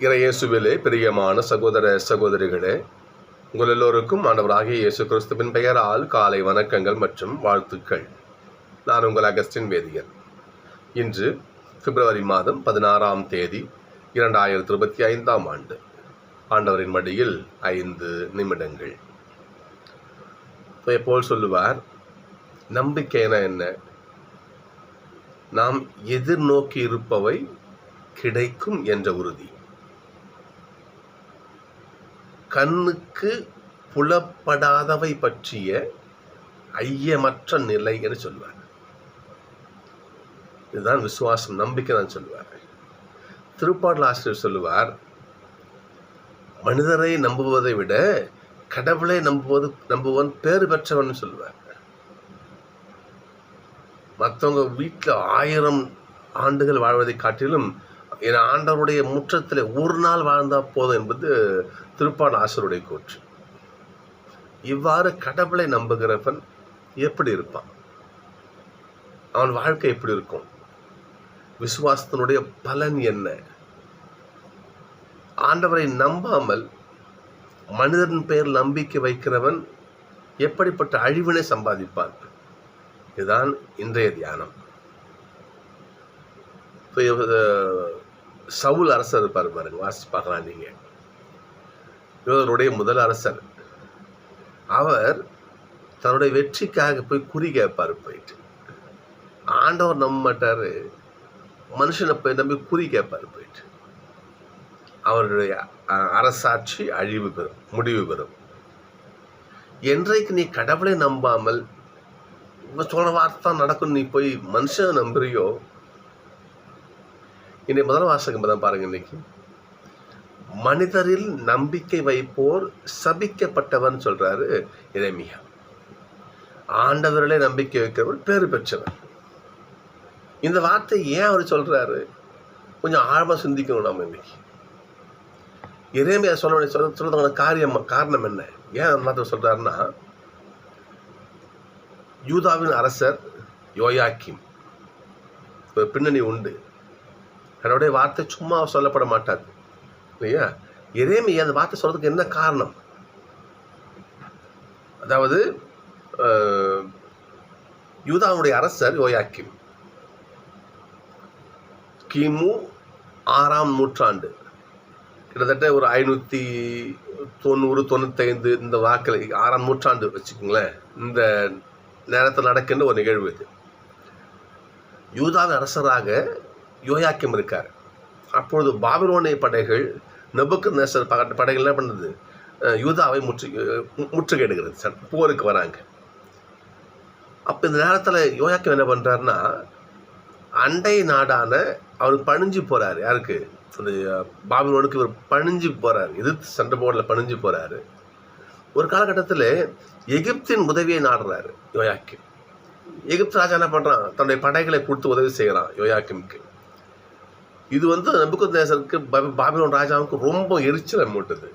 இறையேசுவிலே பிரியமான சகோதர சகோதரிகளே உங்கள் எல்லோருக்கும் ஆண்டவராகிய இயேசு கிறிஸ்துவின் பெயரால் காலை வணக்கங்கள் மற்றும் வாழ்த்துக்கள். நான் உங்கள் அகஸ்டின் வேதியன். இன்று பிப்ரவரி மாதம் பதினாறாம் தேதி இரண்டாயிரத்தி இருபத்தி ஐந்தாம் ஆண்டு. ஆண்டவரின் மடியில் ஐந்து நிமிடங்கள். போல் சொல்லுவார் நம்பிக்கைனா என்ன? நாம் எதிர்நோக்கி இருப்பவை கிடைக்கும் என்ற உறுதி. கண்ணுக்கு புலப்படாதவை பற்றிய ஐயமற்ற நிலை என்று சொல்வார். இதுதான் விசுவாசம் நம்பிக்கை தான் சொல்லுவார் திருப்பாடல் ஆசிரியர் சொல்லுவார் மனிதரை நம்புவதை விட கடவுளை நம்புவது நம்புவன் பேறு பெற்றவன் சொல்லுவார். மற்றவங்க வீட்டில் ஆயிரம் ஆண்டுகள் வாழ்வதை காட்டிலும் என் ஆண்டவருடைய முற்றத்தில் ஒரு நாள் வாழ்ந்தால் போதும் என்பது திருப்பான ஆசருடைய கூற்று. இவ்வாறு கடவுளை நம்புகிறவன் எப்படி இருப்பான்? அவன் வாழ்க்கை எப்படி இருக்கும்? விசுவாசத்தினுடைய பலன் என்ன? ஆண்டவரை நம்பாமல் மனிதன் பெயர் நம்பிக்கை வைக்கிறவன் எப்படிப்பட்ட அழிவினை சம்பாதிப்பான்? இதுதான் இன்றைய தியானம். சவுல் அரசர் இருப்பார் பாருங்க வாசிச்சு பார்க்கலாம் நீங்க. இவருடைய முதல் அரசர். அவர் தன்னுடைய வெற்றிக்காக போய் குறி கேட்பார் போயிட்டு. ஆண்டவர் நம்ப மாட்டார் மனுஷனை போய் நம்பி குறி கேட்பார் போயிட்டு. அவருடைய அரசாட்சி அழிவு பெறும் முடிவு பெறும். என்றைக்கு நீ கடவுளை நம்பாமல் சொன்ன வார்த்தை நடக்கும் நீ போய் மனுஷனை நம்புறியோ இன்னைக்கு முதல் வாசகம் தான் பாருங்க இன்னைக்கு. மனிதரில் நம்பிக்கை வைப்போர் சபிக்கப்பட்டவன் சொல்றாரு இறைமியா ஆண்டவர்களே நம்பிக்கை வைக்கிறவர் பேறு பெற்றவர் இந்த வார்த்தை ஏன் அவர் சொல்றாரு? கொஞ்சம் ஆழமாக சிந்திக்கணும் நம்ம இன்னைக்கு. இறைமையா சொல்ல சொல்ல சொல்றதுக்கான காரியம் காரணம் என்ன? ஏன் அந்த வார்த்தை சொல்றாருன்னா யூதாவின் அரசர் யோயாக்கிம். ஒரு பின்னணி உண்டு. கடவுடைய வார்த்தை சும்மா சொல்லப்பட மாட்டாது. இல்லையா? எதேமே அந்த வார்த்தை சொல்றதுக்கு என்ன காரணம்? அதாவது யூதாவுடைய அரசர் யோயாக்கிம். கிமு ஆறாம் நூற்றாண்டு. கிட்டத்தட்ட ஒரு ஐநூற்றி தொண்ணூறு தொண்ணூத்தைந்து இந்த வாக்கில் ஆறாம் நூற்றாண்டு வச்சுக்கோங்களேன். இந்த நேரத்தில் நடக்கின்ற ஒரு நிகழ்வு இது. யூதாவின் அரசராக யோயாக்கியம் இருக்கார். அப்பொழுது பாபிலோனிய படைகள் நெபுக்கு நேசர் படைகள் என்ன பண்ணுது? யூதாவை முற்று முற்றுகையிடுகிறது. போருக்கு வராங்க. அப்போ இந்த நேரத்தில் யோயாக்கியம் என்ன பண்ணுறாருன்னா அண்டை நாடான அவர் பணிஞ்சு போகிறாரு யாருக்கு? அந்த பாபிலோனுக்கு இவர் பணிஞ்சு போகிறாரு எதிர்த்து சண்டை போர்டில் பணிஞ்சு போகிறாரு ஒரு காலகட்டத்தில் எகிப்தின் உதவியை நாடுறாரு யோயாக்கிம் எகிப்து ராஜா என்ன பண்ணுறான் தன்னுடைய படைகளை கொடுத்து உதவி செய்கிறான் யோயாக்கிம்க்கு இது வந்து நபுக்கத் நேசருக்கு பாபிலோன் ராஜாவுக்கு ரொம்ப எரிச்சலை மூட்டுது.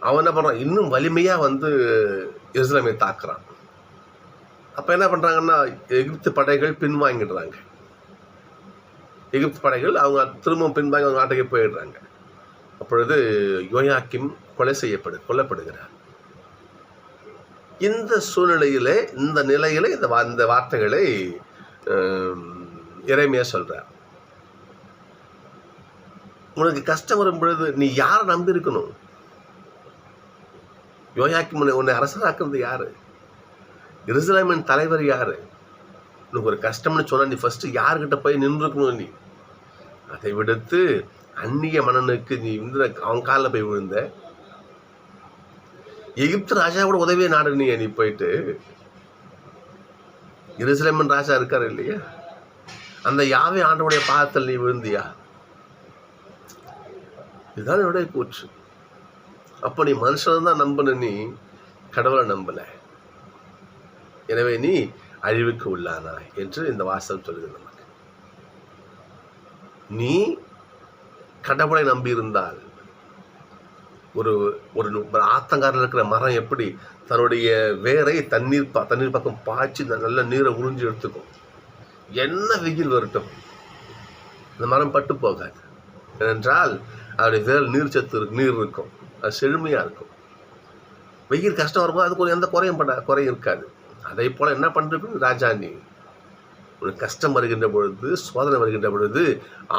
அவன் என்ன பண்ணுறான் இன்னும் வலிமையாக வந்து இஸ்லாமை தாக்குறான். அப்போ என்ன பண்ணுறாங்கன்னா எகிப்து படைகள் பின்வாங்கிடுறாங்க. எகிப்து படைகள் அவங்க திரும்பவும் பின்வாங்கி அவங்க நாட்டுக்கு போயிடுறாங்க. அப்பொழுது யோயாக்கிம் கொலை செய்யப்படு கொல்லப்படுகிறார். இந்த சூழ்நிலையிலே இந்த நிலையிலே இந்த இந்த வார்த்தைகளை இறைமையாக சொல்கிறார் உனக்கு கஷ்டம் வரும் பொழுது நீ யாரை நம்பி இருக்கணும் யோயாக்கி உன்னை உன்னை அரசராக்குறது யாரு? இருசலேமின் தலைவர் யாரு? உனக்கு ஒரு கஷ்டம்னு சொன்னா நீ ஃபர்ஸ்ட் யாருக்கிட்ட போய் நின்றுக்கணும் நீ? அதை விடுத்து அந்நிய மன்னனுக்கு நீ வந்து அவன் காலில் போய் விழுந்த. எகிப்து ராஜா கூட உதவியே நாடு நீ நீ போயிட்டு. இருசிலமன் ராஜா இருக்கார் இல்லையா? அந்த யாவை ஆண்டவுடைய பாதத்தில் நீ விழுந்தியா? இதுதான் என்னுடைய கூற்று. அப்போ நீ மனுஷன் தான் நம்பின நீ கடவுளை நம்பலை. எனவே நீ அழிவுக்கு உள்ளானா என்று இந்த வாசல் சொல்லுது நமக்கு. நீ கடவுளை நம்பியிருந்தால் ஒரு ஒரு ஆத்தங்காரில் இருக்கிற மரம் எப்படி தன்னுடைய வேரை தண்ணீர் ப தண்ணீர் பக்கம் பாய்ச்சி நல்ல நீரை உறிஞ்சி எடுத்துக்கும். என்ன வெயில் வரட்டும்? இந்த மரம் பட்டு போகாது. ஏனென்றால் அப்படி வேல் நீர் சத்து இருக்கு நீர் இருக்கும். அது செழுமையாக இருக்கும். வெயில் கஷ்டம் வரும்போது அதுக்கு ஒரு எந்த குறையும் பண்ண குறையும் இருக்காது. அதே போல் என்ன பண்ணுறது ராஜா நீ ஒரு கஷ்டம் வருகின்ற பொழுது சோதனை வருகின்ற பொழுது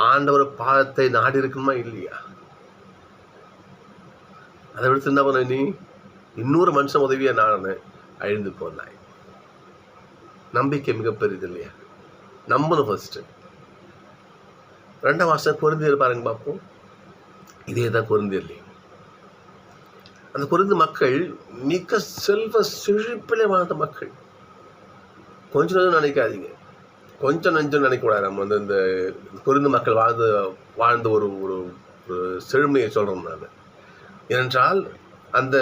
ஆண்டவர் பாதத்தை நாடி இருக்குமா இல்லையா? அதை விடுத்து என்ன பண்ண நீ? இன்னொரு மனுஷன் உதவியை நான் அழிந்து போனாய். நம்பிக்கை மிகப்பெரியது இல்லையா? நம்பணும் ஃபஸ்ட்டு ரெண்டாம் வருஷம் பொருந்தி பாருங்க பார்ப்போம். இதே தான் குருந்தியர்லையும் அந்த குருந்து மக்கள் மிக செல்வ செழிப்பிலே வாழ்ந்த மக்கள். கொஞ்சம் நஞ்சம் நினைக்காதீங்க. கொஞ்சம் நஞ்சம் நினைக்கக்கூடாது. நம்ம வந்து இந்த குருந்து மக்கள் வாழ்ந்து வாழ்ந்த ஒரு ஒரு செழுமையை சொல்கிறோம் நான் ஏனென்றால் அந்த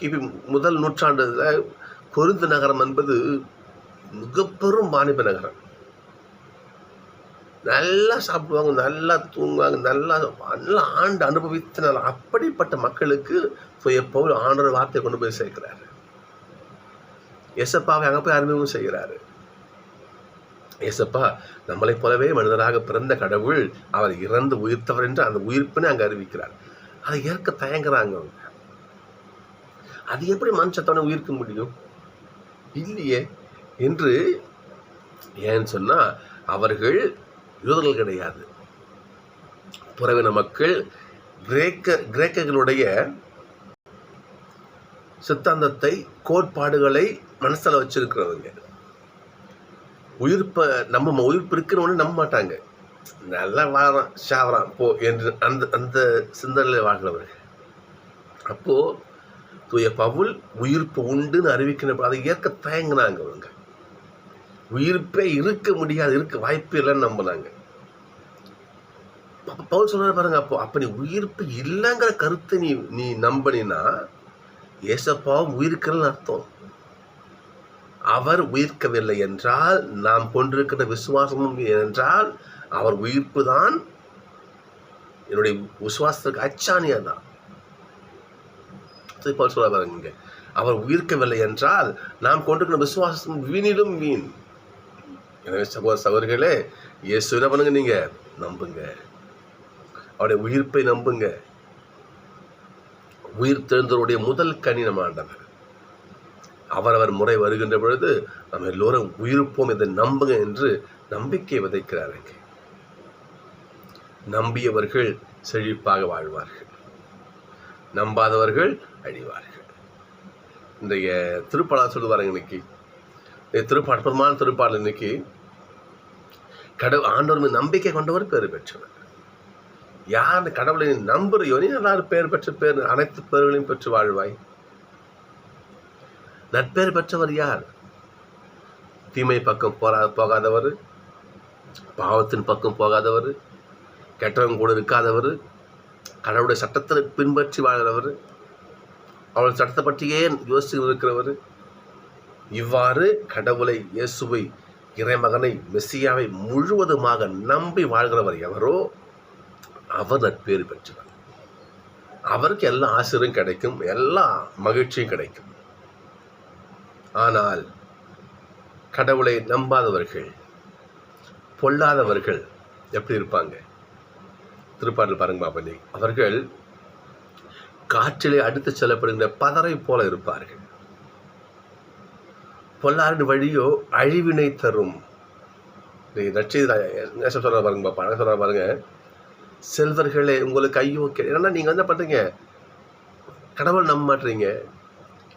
கிபி முதல் நூற்றாண்டில் கொருந்து நகரம் என்பது மிகப்பெரும் வாணிப நகரம். நல்லா சாப்பிடுவாங்க நல்லா தூங்குவாங்க நல்லா நல்லா ஆண்டு அனுபவித்தனர் அப்படிப்பட்ட மக்களுக்கு சுய ஆண்டோட ஆண்டவர் வார்த்தையை கொண்டு போய் சேர்க்கிறாரு. எசப்பாவை அங்கே போய் அறிமுகம் செய்கிறாரு. ஏசப்பா நம்மளைப் போலவே மனிதராக பிறந்த கடவுள் அவர் இறந்து உயிர்த்தவர் என்று அந்த உயிர்ப்பினை அங்கே அறிவிக்கிறார். அதை ஏற்க தயங்குறாங்க அவங்க. அது எப்படி மனுஷத்தோட உயிர்க்க முடியும்? இல்லையே. என்று ஏன்னு சொன்னால் அவர்கள் யூதர்கள் கிடையாது. புறவின மக்கள் கிரேக்க கிரேக்கர்களுடைய சித்தாந்தத்தை கோட்பாடுகளை மனசில் வச்சிருக்கிறவங்க. உயிர்ப்பை நம்ம உயிர்ப்பு இருக்கிறவனு நம்ப மாட்டாங்க. நல்லா வாழறான் சாவறான் போ என்று அந்த அந்த சிந்தனையில் வாழ்கிறவர்கள். அப்போ தூய பவுல் உயிர்ப்பு உண்டுன்னு அறிவிக்கிற அதை ஏற்க தயங்கினாங்க அவங்க உயிர்ப்பே இருக்க முடியாது இருக்க வாய்ப்பு இல்லைன்னு நம்பினாங்க. பவுல் சொல்றாரு பாருங்க அப்போ அப்போ நீ உயிர்ப்பு இல்லைங்கிற கருத்தை நீ நீ நம்பினா ஏசப்பாவும் உயிர்க்கிறன்னு அர்த்தம். அவர் உயிர்க்கவில்லை என்றால் நாம் கொண்டிருக்கிற விசுவாசமும் என்றால் அவர் உயிர்ப்பு தான் என்னுடைய விசுவாசத்துக்கு அச்சாணியா தான் பவுல் சொல்ல பாருங்க அவர் உயிர்க்கவில்லை என்றால் நாம் கொண்டிருக்கிற விசுவாசம் வீணிலும் வீண். எனவே சகோதர சகோதரிகளே இயேசு என்ன பண்ணுங்க நீங்கள் நம்புங்க. அவருடைய உயிர்ப்பை நம்புங்க. உயிர் தெரிந்தவருடைய முதல் கனி நம்ம ஆண்டவர். அவரவர் முறை வருகின்ற பொழுது நம்ம எல்லோரும் உயிர்ப்போம் இதை நம்புங்க என்று நம்பிக்கை விதைக்கிறாருங்க நம்பியவர்கள் செழிப்பாக வாழ்வார்கள். நம்பாதவர்கள் அழிவார்கள். இன்றைய திருப்பலா சொல்லுவாருங்க இன்னைக்கு திருப்பாடு அற்புதமான திருப்பாடல் இன்னைக்கு கடவுள் ஆண்டவர் மீது நம்பிக்கை கொண்டவர் பேர் பெற்றவர். யார் கடவுளை நீ நம்புறியோ நீ எல்லாரும் பேர் பெற்ற பேர் அனைத்து பேர்களையும் பெற்று வாழ்வாய். நட்பேர் பெற்றவர் யார்? தீமை பக்கம் போரா போகாதவர் பாவத்தின் பக்கம் போகாதவர் கெட்டவங்க கூட இருக்காதவர் கடவுளுடைய சட்டத்தை பின்பற்றி வாழ்கிறவர் அவள் சட்டத்தை பற்றியே யோசித்து இருக்கிறவர் இவ்வாறு கடவுளை இயேசுவை இறைமகனை மெஸ்ஸியாவை முழுவதுமாக நம்பி வாழ்கிறவர் எவரோ அவர் நற்பேறு பெற்றவர். அவருக்கு எல்லா ஆசிரியரும் கிடைக்கும் எல்லா மகிழ்ச்சியும் கிடைக்கும். ஆனால் கடவுளை நம்பாதவர்கள் பொல்லாதவர்கள் எப்படி இருப்பாங்க? திருப்பாடல் பாருங்க அவர்கள் காற்றிலே அடுத்து செல்லப்படுகின்ற பதரை போல இருப்பார்கள். பொல்லாரின் வழியோ அழிவினை தரும். நட்சத்திர சொல்ற பாருங்க பாப்பா என்ன சொல்ற பாருங்க. செல்வர்களே உங்களுக்கு ஐயோ கே- ஏன்னா நீங்கள் என்ன பண்ணுறீங்க கடவுள் நம்ப மாட்டீங்க.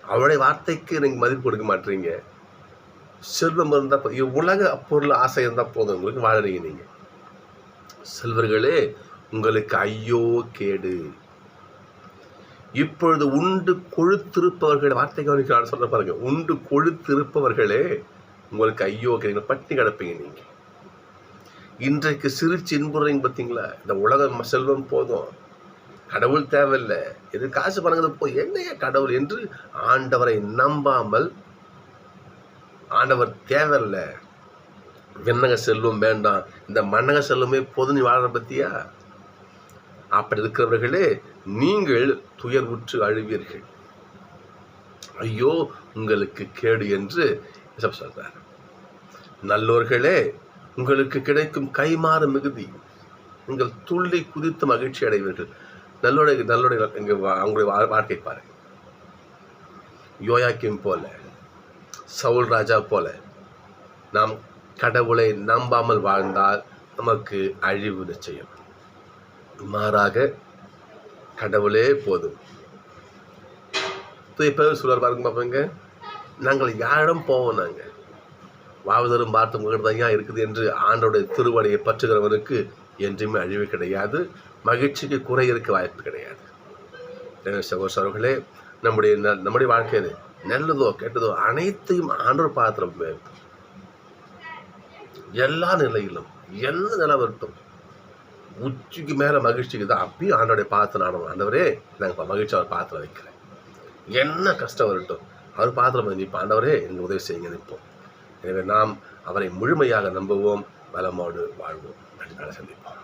அவருடைய வார்த்தைக்கு நீங்கள் மதிப்பு கொடுக்க மாட்டீங்க. செல்வம் இருந்தால் உலக பொருள் ஆசை இருந்தால் போதும் உங்களுக்கு வாழறீங்க நீங்கள் செல்வர்களே உங்களுக்கு ஐயோ கேடு. இப்பொழுது உண்டு கொழுத்திருப்பவர்கள் வார்த்தை கவனிக்கிறான் சொல்ல பாருங்க. உண்டு கொழுத்திருப்பவர்களே உங்களுக்கு ஐயோ கேடு பட்டி கிடப்பீங்க நீங்க. இன்றைக்கு சிரிச்சு இன்புறீங்க பார்த்தீங்களா? இந்த உலக செல்வம் போதும். கடவுள் தேவையில்லை. இது காசு பணங்கிறது போய் என்னைய கடவுள் என்று ஆண்டவரை நம்பாமல் ஆண்டவர் தேவையில்லை. விண்ணக செல்வம் வேண்டாம். இந்த மன்னக செல்வமே போதும் நீ வாழற பத்தியா? அப்படி இருக்கிறவர்களே நீங்கள் துயர்வுற்று அழுவீர்கள். ஐயோ உங்களுக்கு கேடு என்று சொல்றார். நல்லோர்களே உங்களுக்கு கிடைக்கும் கைமாறு மிகுதி. நீங்கள் துள்ளி குதித்து மகிழ்ச்சி அடைவீர்கள். நல்லோடைய நல்லோடைய இங்கே அவங்களுடைய வா- வாழ்க்கை பாருங்க யோயாக்கியம் போல சவுல் ராஜா போல நாம் கடவுளை நம்பாமல் வாழ்ந்தால் நமக்கு அழிவு நிச்சயம். மாறாக கடவுளே போதும். இப்போ சொல்லுவார் பாருங்க பார்ப்பீங்க நாங்கள் யாரிடம் போவோம் நாங்கள் வாவுதரும் பார்த்து உங்கள்கிட்ட தான் இருக்குது என்று ஆண்டோடைய திருவடியை பற்றுகிறவனுக்கு என்றுமே அழிவு கிடையாது மகிழ்ச்சிக்கு குறை இருக்க வாய்ப்பு கிடையாது. சகோசரர்களே நம்முடைய நம்முடைய வாழ்க்கையில் நல்லதோ கெட்டதோ அனைத்தையும் ஆண்டோர் பாத்திரம் எல்லா நிலையிலும் எந்த நிலை உச்சிக்கு மேலே மகிழ்ச்சிக்கு தான் அப்பயும் ஆண்டோடைய பார்த்து நாடணும் ஆண்டவரே நாங்கள் இப்போ மகிழ்ச்சி அவர் பாத்திரம் வைக்கிறேன். என்ன கஷ்டம் வரட்டும் அவர் பாத்திரம் வந்து ஆண்டவரே எங்கள் உதவி செய்யுங்க நிற்போம் எனவே நாம் அவரை முழுமையாக நம்புவோம் பலமோடு வாழ்வோம். நன்றி நாளை சந்திப்போம்.